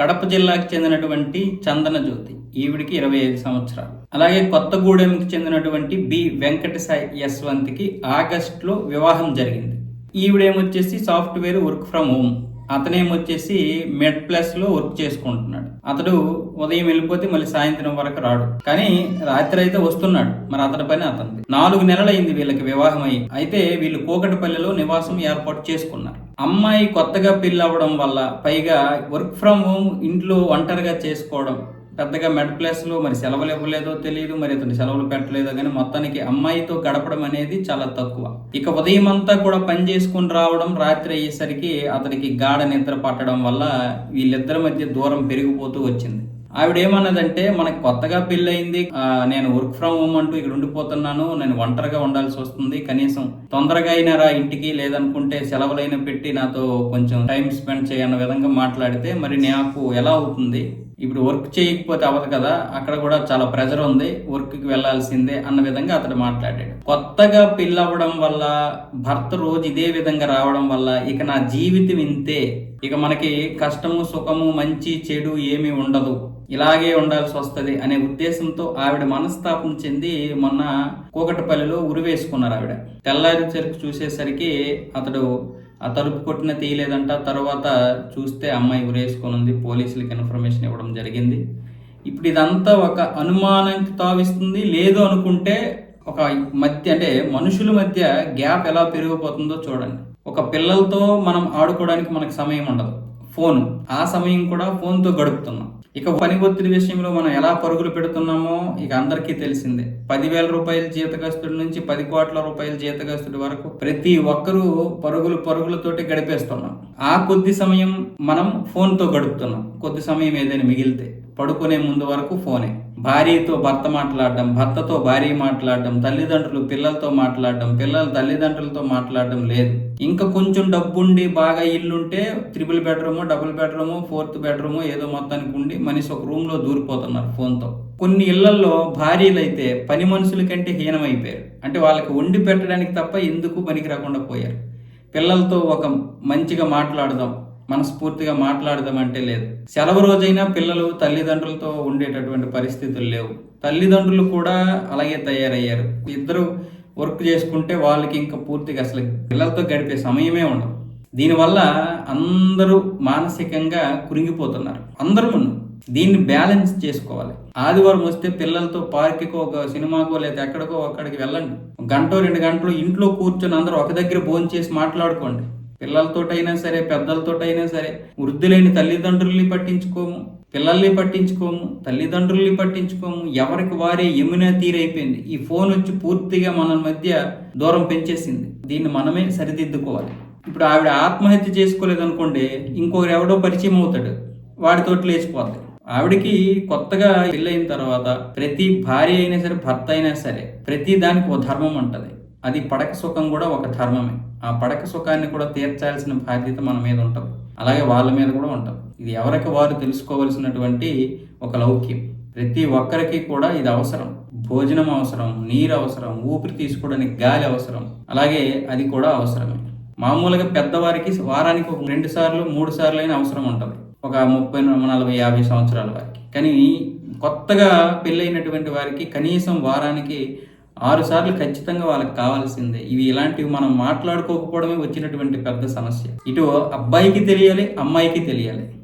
కడప జిల్లాకు చెందినటువంటి చందన జ్యోతి ఈవిడికి ఇరవై ఐదు సంవత్సరాలు. అలాగే కొత్తగూడెంకి చెందినటువంటి బి వెంకట సాయి యశ్వంత్కి ఆగస్టులో వివాహం జరిగింది. ఈవిడేమొచ్చేసి సాఫ్ట్వేర్ వర్క్ ఫ్రమ్ హోమ్. అతనేమొచ్చేసి మెడ్ ప్లస్లో వర్క్ చేసుకుంటున్నాడు. అతడు ఉదయం వెళ్ళిపోతే మళ్ళీ సాయంత్రం వరకు రాడు. కానీ రాత్రి అయితే వస్తున్నాడు. మరి అతడి పని అతనిది. నాలుగు నెలలైంది వీళ్ళకి వివాహం అయ్యి. అయితే వీళ్ళు కోకటపల్లిలో నివాసం ఏర్పాటు చేసుకున్నారు. అమ్మాయి కొత్తగా పెళ్ళి అవ్వడం వల్ల పైగా వర్క్ ఫ్రమ్ హోమ్ ఇంట్లో ఒంటరిగా చేసుకోవడం పెద్దగా మెడ్ ప్లేస్లో మరి సెలవులు ఇవ్వలేదో తెలియదు మరి అతను సెలవులు పెట్టలేదో కానీ మొత్తానికి అమ్మాయితో గడపడం అనేది చాలా తక్కువ. ఇక ఉదయం అంతా కూడా పని చేసుకుని రావడం రాత్రి అయ్యేసరికి అతనికి గాఢ నిద్ర పట్టడం వల్ల వీళ్ళిద్దరి మధ్య దూరం పెరిగిపోతూ వచ్చింది. ఆవిడ ఏమన్నదంటే మనకి కొత్తగా పెళ్ళయింది నేను వర్క్ ఫ్రమ్ హోమ్ అంటూ ఇక్కడ ఉండిపోతున్నాను నేను ఒంటరిగా ఉండాల్సి వస్తుంది కనీసం తొందరగా అయినా రా ఇంటికి లేదనుకుంటే సెలవులైనా పెట్టి నాతో కొంచెం టైం స్పెండ్ చేయన్న విధంగా మాట్లాడితే మరి నాకు ఎలా అవుతుంది? ఇప్పుడు వర్క్ చేయకపోతే అవ్వదు కదా. అక్కడ కూడా చాలా ప్రెజర్ ఉంది. వర్క్కి వెళ్ళాల్సిందే అన్న విధంగా అతడు మాట్లాడాడు. కొత్తగా పెళ్ళవడం వల్ల భర్త రోజు ఇదే విధంగా రావడం వల్ల ఇక నా జీవితం ఇంతే. ఇక మనకి కష్టము సుఖము మంచి చెడు ఏమీ ఉండదు. ఇలాగే ఉండాల్సి వస్తుంది అనే ఉద్దేశంతో ఆవిడ మనస్తాపం చెంది మొన్న కూకటపల్లిలో ఉరివేసుకున్నారు ఆవిడ. తెల్లారి చెరుకు చూసేసరికి అతడు ఆ తలుపు కొట్టిన తీయలేదంట. తర్వాత చూస్తే అమ్మాయి ఉరేసుకొని ఉంది పోలీసులకు ఇన్ఫర్మేషన్ ఇవ్వడం జరిగింది. ఇప్పుడు ఇదంతా ఒక అనుమానానికి తావిస్తుంది. లేదు అనుకుంటే ఒక మధ్య అంటే మనుషుల మధ్య గ్యాప్ ఎలా పెరిగిపోతుందో చూడండి. ఒక పిల్లలతో మనం ఆడుకోవడానికి మనకు సమయం ఉండదు. ఫోన్. ఆ సమయం కూడా ఫోన్తో గడుపుతున్నాం. ఇక పని ఒత్తిడి విషయంలో మనం ఎలా పరుగులు పెడుతున్నామో ఇక అందరికీ తెలిసిందే. పదివేల రూపాయల జీతగస్తుడి నుంచి పది కోట్ల రూపాయల జీతగస్తుడి వరకు ప్రతి ఒక్కరూ పరుగులు పరుగులతోటి గడిపేస్తున్నాం. ఆ కొద్ది సమయం మనం ఫోన్తో గడుపుతున్నాం. కొద్ది సమయం ఏదైనా మిగిలితే పడుకునే ముందు వరకు ఫోనే. భార్యతో భర్త మాట్లాడడం భర్తతో భార్య మాట్లాడడం తల్లిదండ్రులు పిల్లలతో మాట్లాడడం పిల్లలు తల్లిదండ్రులతో మాట్లాడడం లేదు. ఇంకా కొంచెం డబ్బుండి బాగా ఇల్లుంటే triple bedroom double bedroom fourth bedroom ఏదో మొత్తానికి ఉండి మనిషి ఒక రూమ్లో దూరిపోతున్నారు ఫోన్తో. కొన్ని ఇళ్ళలో భార్యలు అయితే పని మనుషుల కంటే హీనమైపోయారు. అంటే వాళ్ళకి వండి పెట్టడానికి తప్ప ఎందుకు పనికి రాకుండా పోయారు? పిల్లలతో ఒక మంచిగా మాట్లాడదాం మనస్ఫూర్తిగా మాట్లాడదాం అంటే లేదు. సెలవు రోజైనా పిల్లలు తల్లిదండ్రులతో ఉండేటటువంటి పరిస్థితులు లేవు. తల్లిదండ్రులు కూడా అలాగే తయారయ్యారు. ఇద్దరు వర్క్ చేసుకుంటే వాళ్ళకి ఇంకా పూర్తిగా అసలు పిల్లలతో గడిపే సమయమే ఉండదు. దీనివల్ల అందరూ మానసికంగా కురింగిపోతున్నారు. అందరూ దీన్ని బ్యాలెన్స్ చేసుకోవాలి. ఆదివారం వస్తే పిల్లలతో పార్కుకో ఒక సినిమాకో లేదా ఎక్కడికో అక్కడికి వెళ్ళండి. గంటో గంట రెండు గంటలు ఇంట్లో కూర్చొని అందరూ ఒక దగ్గర భోజనం చేసి మాట్లాడుకోండి. పిల్లలతోటైనా సరే పెద్దలతోటైనా సరే వృద్ధులైన తల్లిదండ్రుల్ని పట్టించుకోము పిల్లల్ని పట్టించుకోము తల్లిదండ్రుల్ని పట్టించుకోము ఎవరికి వారే యమునా తీరైపోయింది ఈ ఫోన్ వచ్చి పూర్తిగా మన మధ్య దూరం పెంచేసింది. దీన్ని మనమే సరిదిద్దుకోవాలి. ఇప్పుడు ఆవిడ ఆత్మహత్య చేసుకోలేదనుకోండి ఇంకొకరు ఎవడో పరిచయం అవుతాడు వాడితోటి లేచిపోతాడు. ఆవిడకి కొత్తగా పెళ్ళైన తర్వాత ప్రతి భార్య అయినా సరే భర్త అయినా సరే ప్రతి దానికి ఒక ధర్మం ఉంటుంది. అది పడక సుఖం కూడా ఒక ధర్మమే. ఆ పడక సుఖాన్ని కూడా తీర్చాల్సిన బాధ్యత మన మీద ఉంటుంది. అలాగే వాళ్ళ మీద కూడా ఉంటుంది. ఇది ఎవరికి వారు తెలుసుకోవలసినటువంటి ఒక లౌక్యం. ప్రతి ఒక్కరికి కూడా ఇది అవసరం. భోజనం అవసరం నీరు అవసరం ఊపిరి తీసుకోవడానికి గాలి అవసరం. అలాగే అది కూడా అవసరమే. మామూలుగా పెద్దవారికి వారానికి ఒక రెండు సార్లు మూడు సార్లు అయినా అవసరం ఉంటుంది. ఒక ముప్పై నలభై యాభై సంవత్సరాల వారికి. కానీ కొత్తగా పెళ్ళైనటువంటి వారికి కనీసం వారానికి ఆరు సార్లు ఖచ్చితంగా వాళ్ళకి కావాల్సిందే. ఇవి ఇలాంటివి మనం మాట్లాడుకోకపోవడమే వచ్చినటువంటి పెద్ద సమస్య. ఇటు అబ్బాయికి తెలియాలి అమ్మాయికి తెలియాలి.